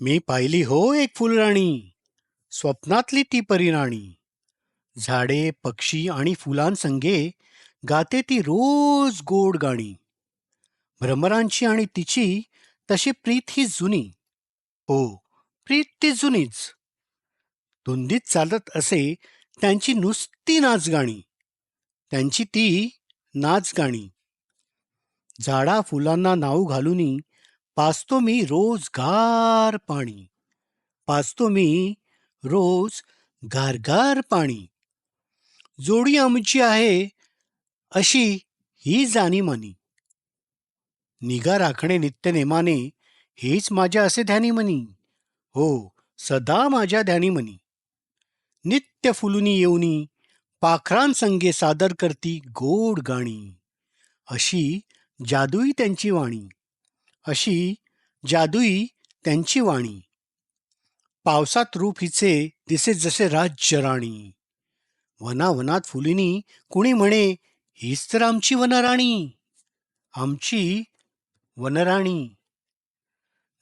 मी पाहिली हो एक फुलराणी. स्वप्नातली ती परिराणी झाडे पक्षी आणि फुलांसंगे गाते ती रोज गोड गाणी. भ्रमरांची आणि तिची तशी प्रीत ही जुनी. हो प्रीत ती जुनीच. धुंदीत चालत असे त्यांची नुसती नाचगाणी त्यांची ती नाचगाणी झाडा फुलांना नाव घालूनी पाचतो मी रोज गार पाणी। पाचतो मी रोज गारगार पाणी। जोडी आमची आहे अशी ही जाणी मानी। निगा राखणे नित्यनेमाने हेच माझ्या असे ध्यानी मनी। हो, सदा माझ्या ध्यानी मनी। नित्य फुलुनी येऊनी पाखरांसंगे सादर करती गोड गाणी। अशी जादुई त्यांची वाणी। अशी जादुई त्यांची वाणी. पावसात रूप हिचे दिसे जसे राज्य राणी. वनावनात फुलिनी कुणी म्हणे हीच तर आमची वनराणी. आमची वनराणी.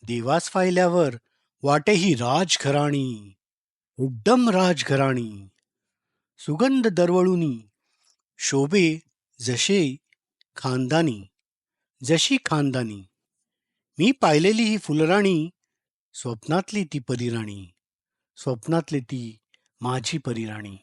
देवास फायल्यावर वाटे ही राजघराणी. उड्डम राजघराणी. सुगंध दरवळुनी. शोभे जसे खानदानी. जशी खानदानी. मी पाहिलेली ही फुलराणी स्वप्नातली ती परिराणी स्वप्नातली ती माझी परिराणी.